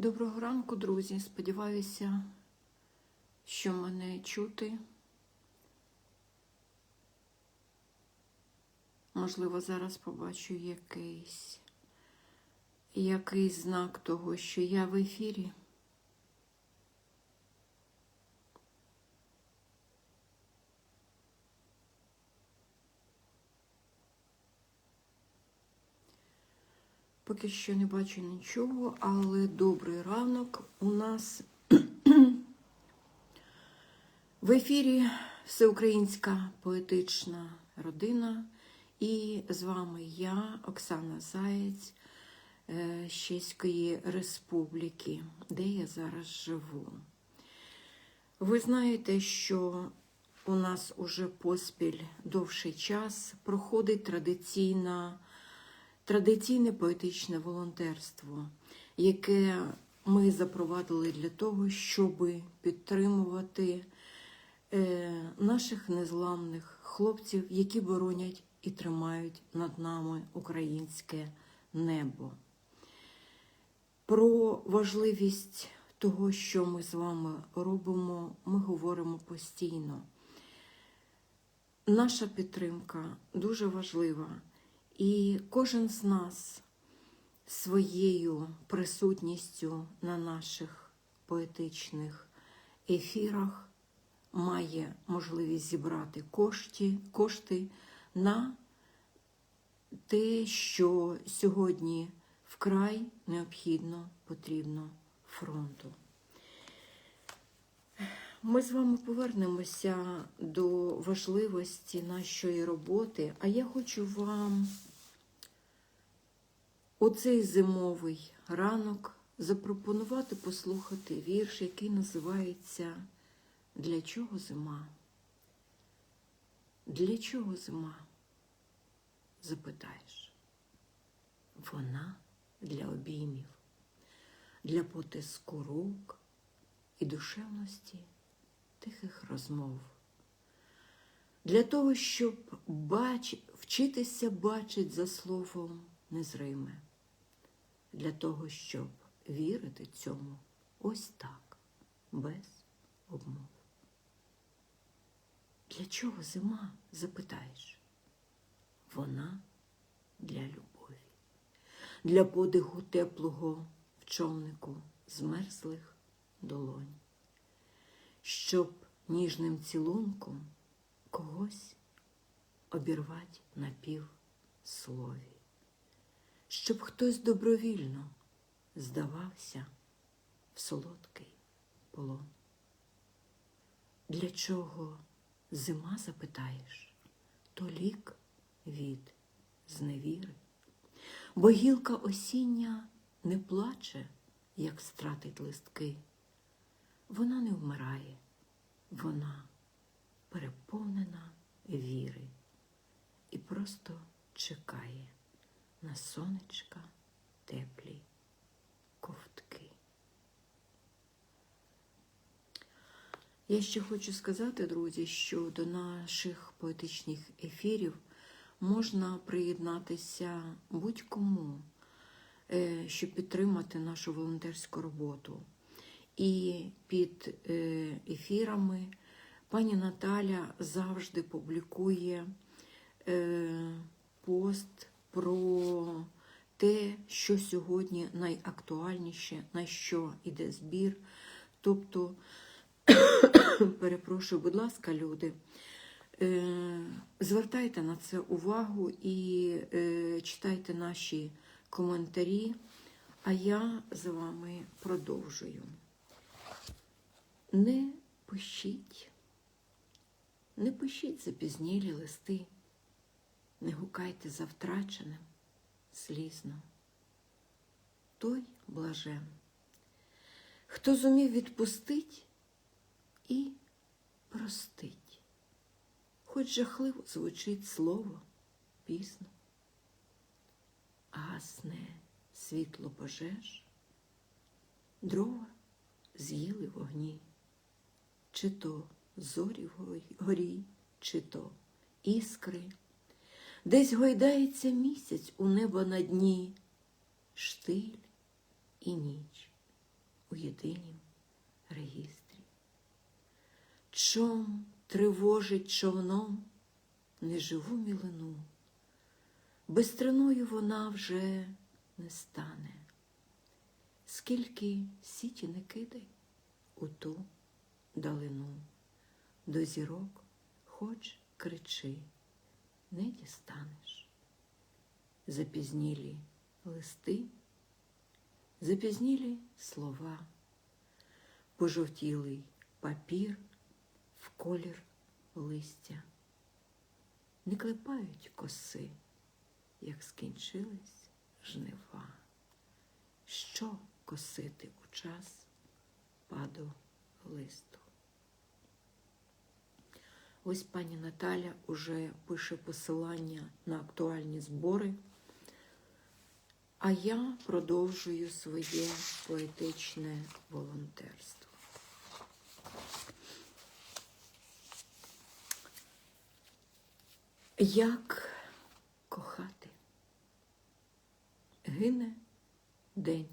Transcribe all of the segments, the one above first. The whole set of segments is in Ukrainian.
Доброго ранку, друзі. Сподіваюся, що мене чути. Можливо, зараз побачу якийсь, якийсь знак того, що я в ефірі. Поки що не бачу нічого, але добрий ранок у нас в ефірі Всеукраїнська поетична родина. І з вами я, Оксана Заєць, е, з Чеської Республіки, де я зараз живу. Ви знаєте, що у нас уже поспіль довший час проходить традиційна традиційне поетичне волонтерство, яке ми запровадили для того, щоб підтримувати е, наших незламних хлопців, які боронять і тримають над нами українське небо. Про важливість того, що ми з вами робимо, ми говоримо постійно. Наша підтримка дуже важлива. І кожен з нас своєю присутністю на наших поетичних ефірах має можливість зібрати кошти, кошти на те, що сьогодні вкрай необхідно потрібно фронту. Ми з вами повернемося до важливості нашої роботи, а я хочу вам оцей зимовий ранок запропонувати послухати вірш, який називається Для чого зима? Для чого зима? Запитаєш. Вона для обіймів, для потиску рук і душевності тихих розмов. Для того, щоб бач... вчитися бачить за словом незриме, для того, щоб вірити цьому ось так, без обмов. Для чого зима, запитаєш? Вона для любові, для подиху теплого в човнику змерзлих долонь щоб ніжним цілунком когось обірвать на півслові, щоб хтось добровільно здавався в солодкий полон. Для чого зима запитаєш, то лік від зневіри, бо гілка осіння не плаче, як стратить листки. Вона не вмирає, вона переповнена віри і просто чекає на сонечка теплі ковтки. Я ще хочу сказати, друзі, що до наших поетичних ефірів можна приєднатися будь-кому, е, щоб підтримати нашу волонтерську роботу. І під ефірами пані Наталя завжди публікує пост про те, що сьогодні найактуальніше, на що йде збір. Тобто, перепрошую, будь ласка, люди, звертайте на це увагу і читайте наші коментарі, а я з вами продовжую. Не пишіть, не пишіть запізнілі листи, не гукайте за втраченим слізно. Той блажен, хто зумів відпустить і простить, хоч жахливо звучить слово пізно, гасне світло пожеж, дрова з'їли вогні. Чи то зорі в горі, чи то іскри, десь гойдається місяць у неба на дні, штиль і ніч, у єдинім регістрі. Чом тривожить човном неживу мілину, Бистриною вона вже не стане, скільки сіті не кидай у ту далину, до зірок хоч кричи, не дістанеш. Запізнілі листи, запізнілі слова, пожовтілий папір в колір листя, не клепають коси, як скінчились жнива. Що косити у час паду листу? Ось пані Наталя уже пише посилання на актуальні збори, а я продовжую своє поетичне волонтерство. Як кохати? Гине день,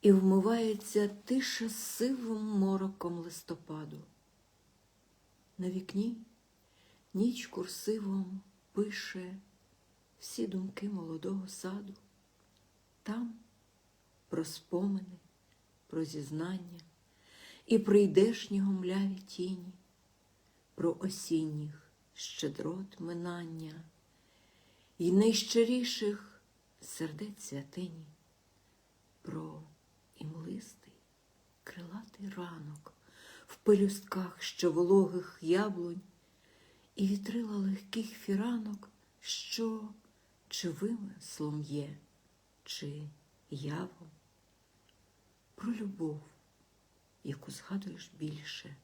і вмивається тиша сивим мороком листопаду. На вікні ніч курсивом пише всі думки молодого саду. Там про спомини, про зізнання і прийдешнього мляві тіні, про осінніх щедрот минання і найщиріших сердець святині, про імлистий крилатий ранок пелюстках що вологих яблунь, і вітрила легких фіранок, що чи вимислом є, чи явом, про любов, яку згадуєш більше,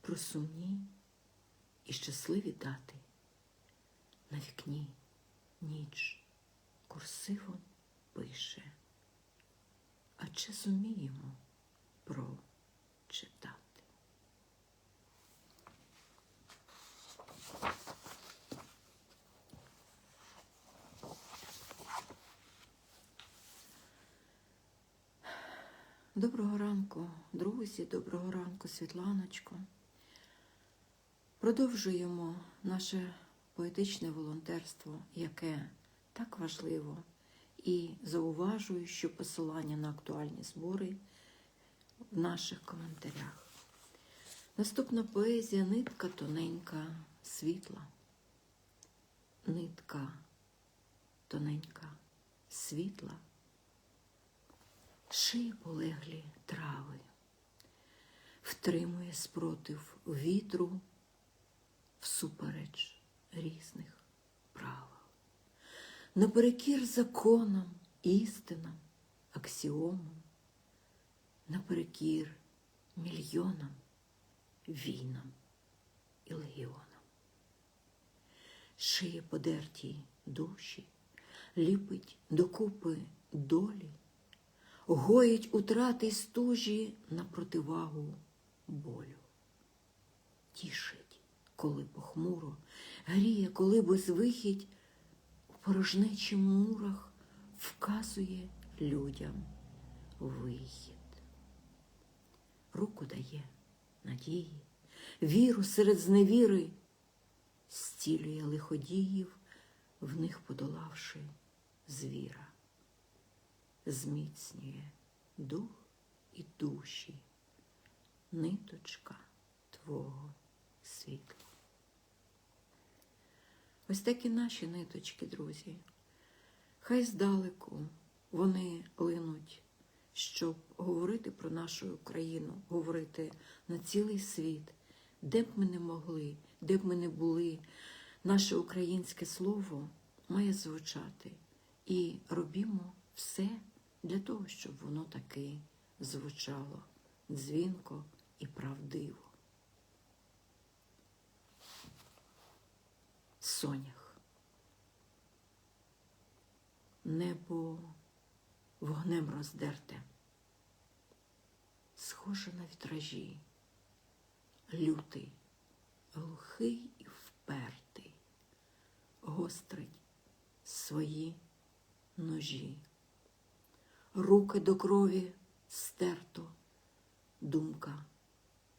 про сумні і щасливі дати. На вікні ніч курсивом пише, а чи зуміємо прочитати? Доброго ранку, друзі, доброго ранку, Світланочко. Продовжуємо наше поетичне волонтерство, яке так важливо, і зауважую, що посилання на актуальні збори в наших коментарях. Наступна поезія нитка тоненька світла. Нитка тоненька світла. Шиє полеглі трави, втримує спротив вітру всупереч різних правил, наперекір законам, істинам, аксіомам, наперекір мільйонам, війнам і легіонам. Шиє подерті душі, ліпить докупи долі гоїть утрати й стужі на противагу болю. Тішить, коли похмуро, гріє, коли безвихідь, у порожнечим мурах вказує людям вихід. Руку дає надії, віру серед зневіри, зцілює лиходіїв, в них подолавши звіра зміцнює дух і душі, ниточка Твого світла. Ось такі наші ниточки, друзі. Хай здалеку вони линуть, щоб говорити про нашу Україну, говорити на цілий світ, де б ми не могли, де б ми не були, наше українське слово має звучати і робімо все для того, щоб воно таки звучало дзвінко і правдиво. Сонях. Небо вогнем роздерте, схоже на вітражі, лютий, глухий і впертий, гострить свої ножі руки до крові стерто, думка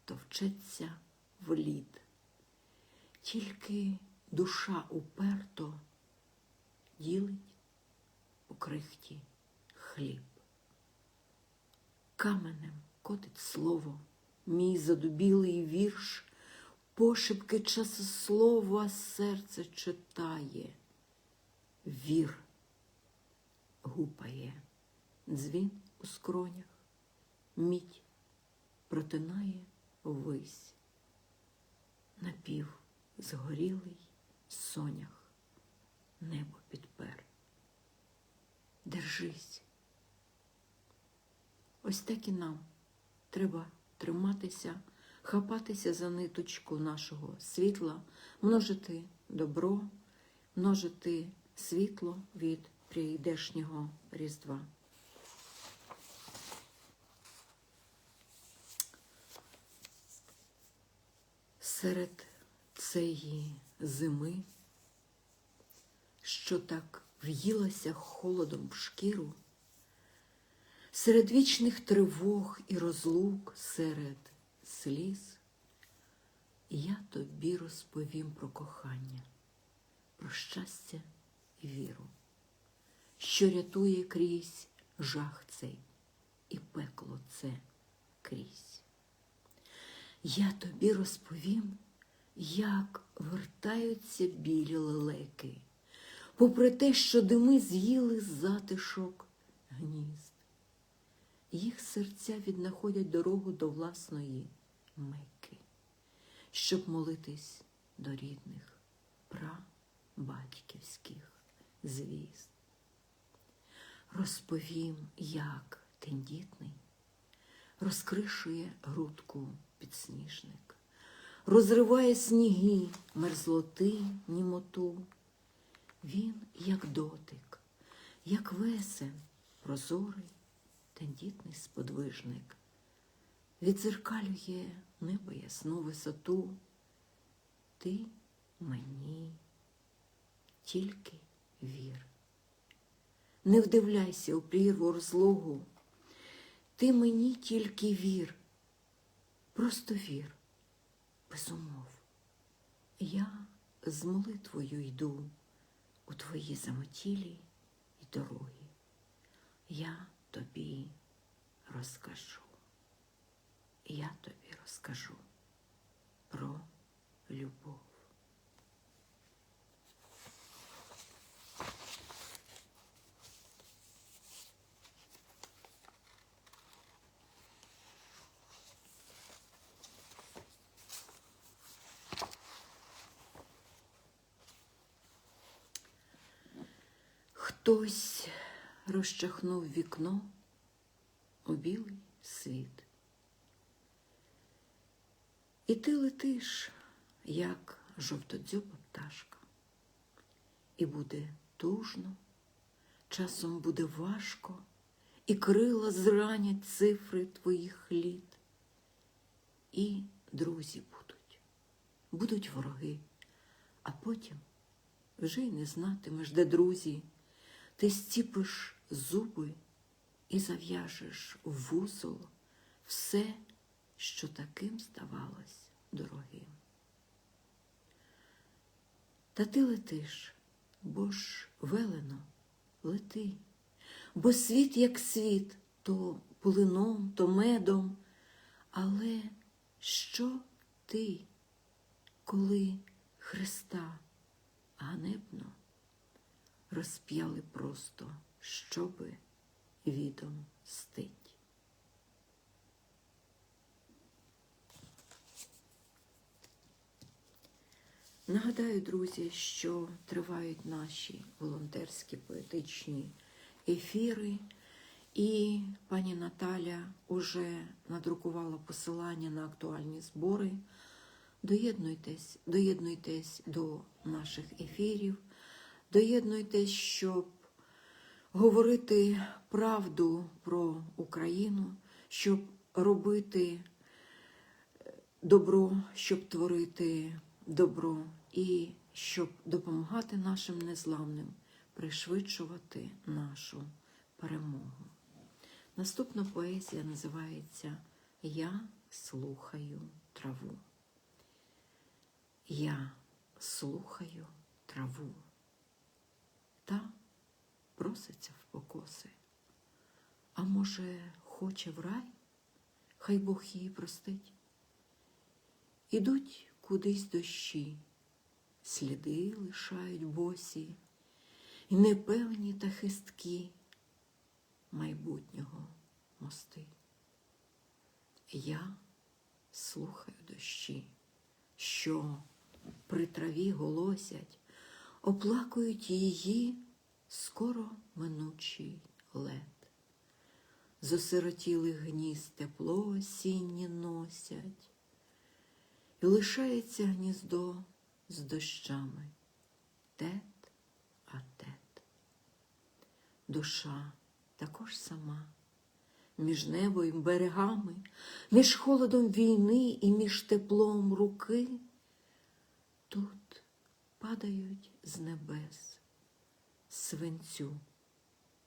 товчеться в лід. Тільки душа уперто ділить у крихті хліб. Каменем котить слово, мій задубілий вірш, пошепки часослова серце читає, вір гупає, дзвін у скронях, мідь протинає ввись, напів згорілий сонях, небо підпер. Держись. Ось так і нам треба триматися, хапатися за ниточку нашого світла, множити добро, множити світло від прийдешнього Різдва. Серед цієї зими, що так в'їлася холодом в шкіру, серед вічних тривог і розлук, серед сліз, я тобі розповім про кохання, про щастя і віру, що рятує крізь жах цей і пекло це крізь. Я тобі розповім, як вертаються білі лелеки, попри те, що дими з'їли затишок гнізд. Їх серця віднаходять дорогу до власної Мекки, щоб молитись до рідних прабатьківських звізд. Розповім, як тендітний розкришує грудку підсніжник, розриває сніги, мерзлоти, німоту. Він, як дотик, як весен, прозорий, тендітний сподвижник, відзеркалює небо ясну висоту. Ти мені тільки вір. Не вдивляйся у прірву розлогу, ти мені тільки вір, просто вір, без умов. Я з молитвою йду у твої замотілі і дороги. Я тобі розкажу. Я тобі розкажу про любов. Хтось розчахнув вікно у білий світ. І ти летиш, як жовтодзьоба пташка, і буде тужно, часом буде важко, і крила зранять цифри твоїх літ. І друзі будуть, будуть вороги, а потім вже й не знатимеш, де друзі. Ти стіпиш зуби і зав'яжеш в вузол все, що таким здавалось дорогим. Та ти летиш, бо ж велено лети, бо світ як світ, то полином, то медом. Але що ти, коли Христа ганебно? Розп'яли просто, щоби відом стить. Нагадаю, друзі, що тривають наші волонтерські поетичні ефіри, і пані Наталя уже надрукувала посилання на актуальні збори. Доєднуйтесь, доєднуйтесь до наших ефірів. Доєднуйтесь, щоб говорити правду про Україну, щоб робити добро, щоб творити добро і щоб допомагати нашим незламним пришвидшувати нашу перемогу. Наступна поезія називається Я слухаю траву. Я слухаю траву. Та проситься в покоси. А може, хоче в рай? Хай Бог її простить. Ідуть кудись дощі, сліди лишають босі, і непевні та хисткі майбутнього мости. Я слухаю дощі, що при траві голосять, оплакують її скоро минучий лед. З осиротілих гнізд тепло осіннє носять, і лишається гніздо з дощами тет а тет. Душа також сама, між небо і берегами, між холодом війни і між теплом руки. Тут падають з небес свинцю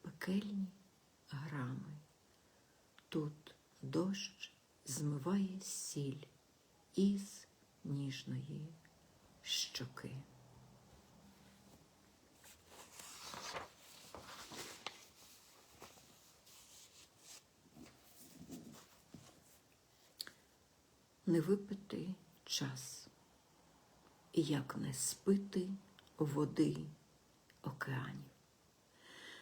пекельні грами. Тут дощ змиває сіль із ніжної щоки. Не випити час, як не спити води океанів,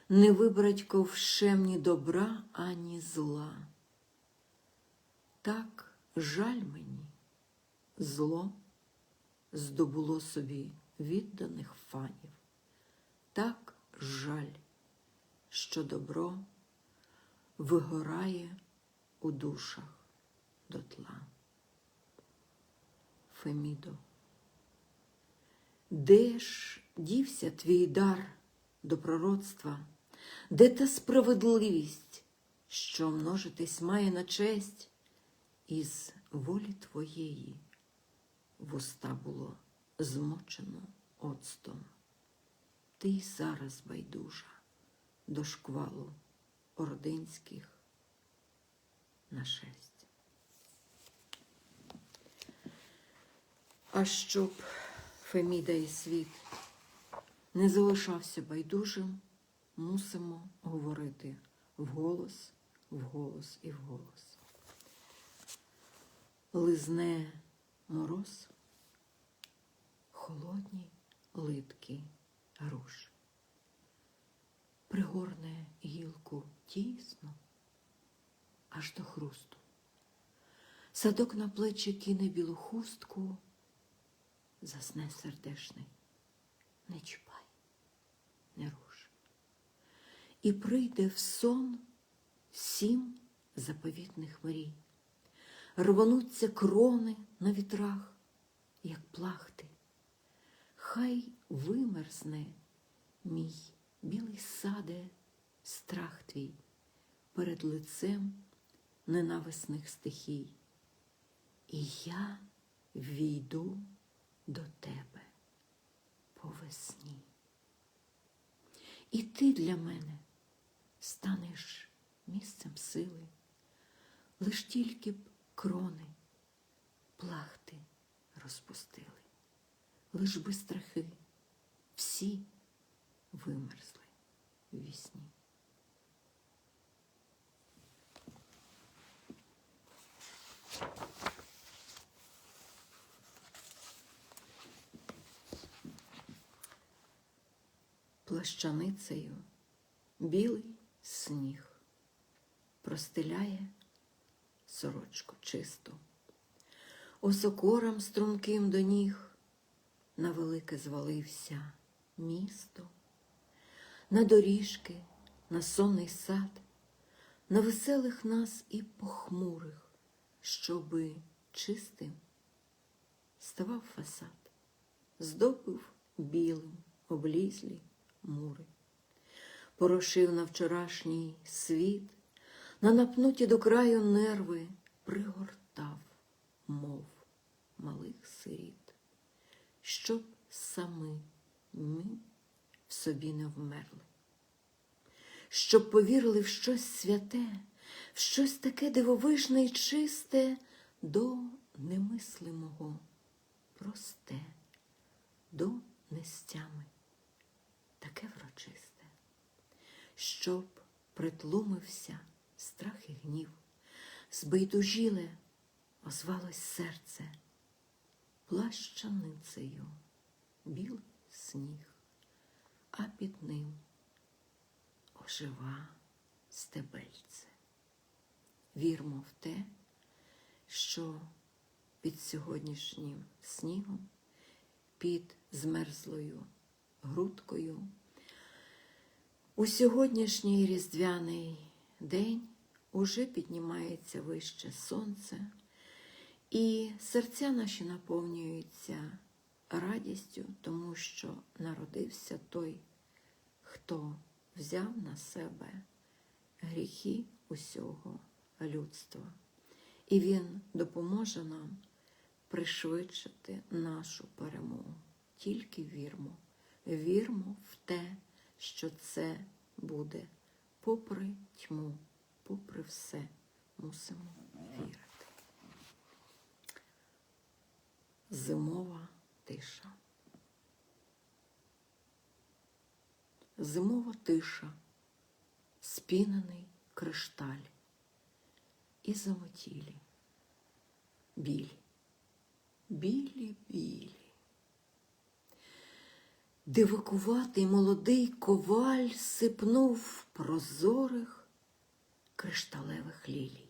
не вибрать ковшем ні добра, ані зла. Так жаль мені, зло здобуло собі відданих фанів. Так жаль, що добро вигорає у душах дотла. Фемідо, де ж дівся твій дар до пророцтва, де та справедливість, що множитись має на честь, із волі твоєї вуста було змочено оцтом. Ти й зараз байдужа до шквалу ординських нашесть. А щоб Феміда і світ не залишався байдужим, мусимо говорити вголос, вголос і вголос. Лизне мороз, холодні липкі груш. Пригорне гілку тісно, аж до хрусту. Садок на плечі кине білу хустку, засне сердешний, не чіпай, не руш. І прийде в сон сім заповітних мрій. Рвануться крони на вітрах, як плахти. Хай вимерзне мій білий саде страх твій перед лицем ненависних стихій. І я війду до тебе по весні. І ти для мене станеш місцем сили, лиш тільки б крони, плахти розпустили, лиш би страхи всі вимерзли в вісні. Плащаницею білий сніг простеляє сорочку чисту, осокором струнким до ніг на велике звалився місто, на доріжки, на сонний сад, на веселих нас і похмурих, щоби чистим ставав фасад, здобив білим облізлі мури, порошив на вчорашній світ, на напнуті до краю нерви пригортав, мов малих сиріт, щоб сами ми в собі не вмерли, щоб повірили в щось святе, в щось таке дивовижне й чисте до немислимого, просте, до нестями, таке врочисте, щоб притлумився страх і гнів, збайдужіле озвалось серце плащаницею білий сніг, а під ним ожива стебельце. Вірмо в те, що під сьогоднішнім снігом, під змерзлою грудкою, у сьогоднішній різдвяний день уже піднімається вище сонце, і серця наші наповнюються радістю, тому що народився той, хто взяв на себе гріхи усього людства. І Він допоможе нам пришвидшити нашу перемогу. Тільки вірмо, вірмо в те, що це буде попри тьму, попри все, мусимо вірити. Зимова тиша. Зимова тиша, спінений кришталь і замотілі. Білі, білі, білі. Дивакуватий молодий коваль сипнув прозорих кришталевих лілій.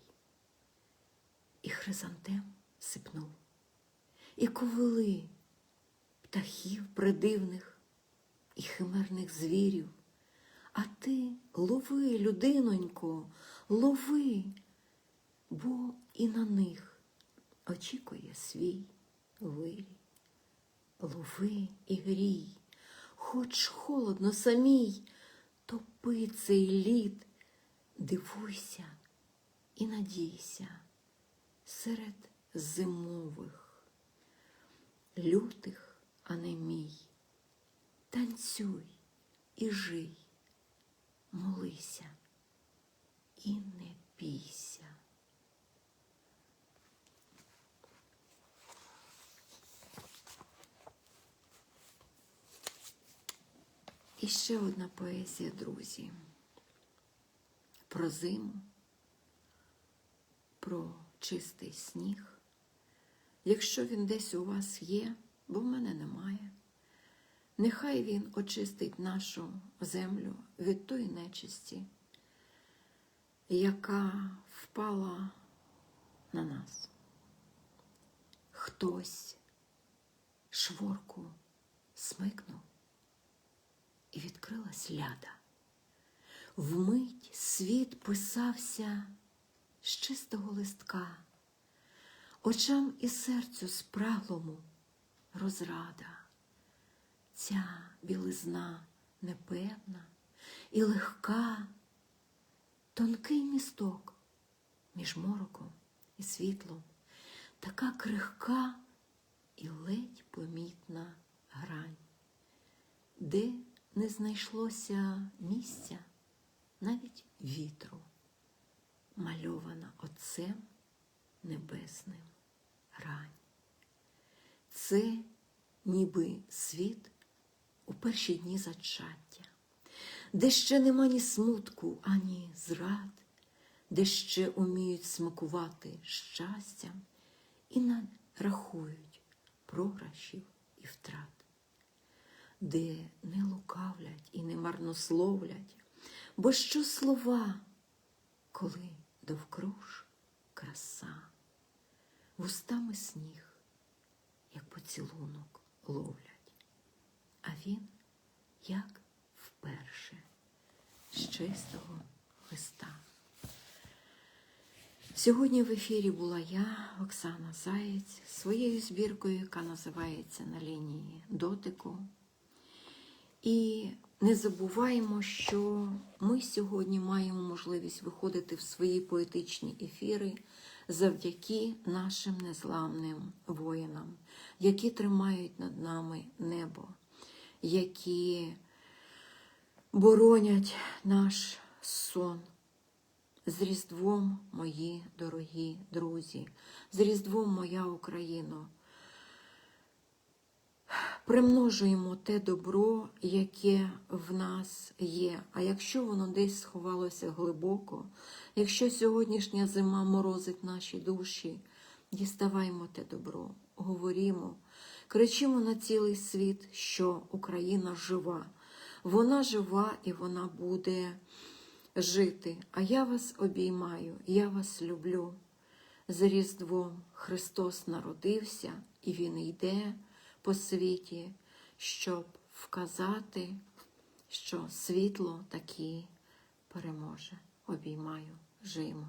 І хризантем сипнув, і ковили птахів придивних і химерних звірів. А ти лови, людинонько, лови, бо і на них очікує свій вирій. Лови і грій, хоч холодно самій, топи цей лід, дивуйся і надійся серед зимових, лютих, а не мій. Танцюй і жий, молися і не бійся. І ще одна поезія, друзі, про зиму, про чистий сніг. Якщо він десь у вас є, бо в мене немає, нехай він очистить нашу землю від тої нечисті, яка впала на нас. Хтось шворку смикнув і відкрилась ляда. Вмить світ писався з чистого листка, очам і серцю спраглому розрада. Ця білизна непевна і легка, тонкий місток між мороком і світлом, така крихка і ледь помітна грань, де не знайшлося місця навіть вітру, мальована отцем небесним грань. Це ніби світ у перші дні зачаття, де ще нема ні смутку, ані зрад, де ще уміють смакувати щастям і нарахують програшів і втрат де не лукавлять і не марнословлять, бо що слова, коли довкруж краса, вустами сніг, як поцілунок ловлять, а він, як вперше, з чистого листа. Сьогодні в ефірі була я, Оксана Заєць, своєю збіркою, яка називається На лінії дотику. І не забуваємо, що ми сьогодні маємо можливість виходити в свої поетичні ефіри завдяки нашим незламним воїнам, які тримають над нами небо, які боронять наш сон, З Різдвом, мої дорогі друзі, з Різдвом, моя Україно. Примножуємо те добро, яке в нас є. А якщо воно десь сховалося глибоко, якщо сьогоднішня зима морозить наші душі, діставаймо те добро, говорімо, кричимо на цілий світ, що Україна жива. Вона жива і вона буде жити. А я вас обіймаю, я вас люблю. За Різдвом Христос народився, і Він йде по світі, щоб вказати, що світло таки переможе. Обіймаю, жимо.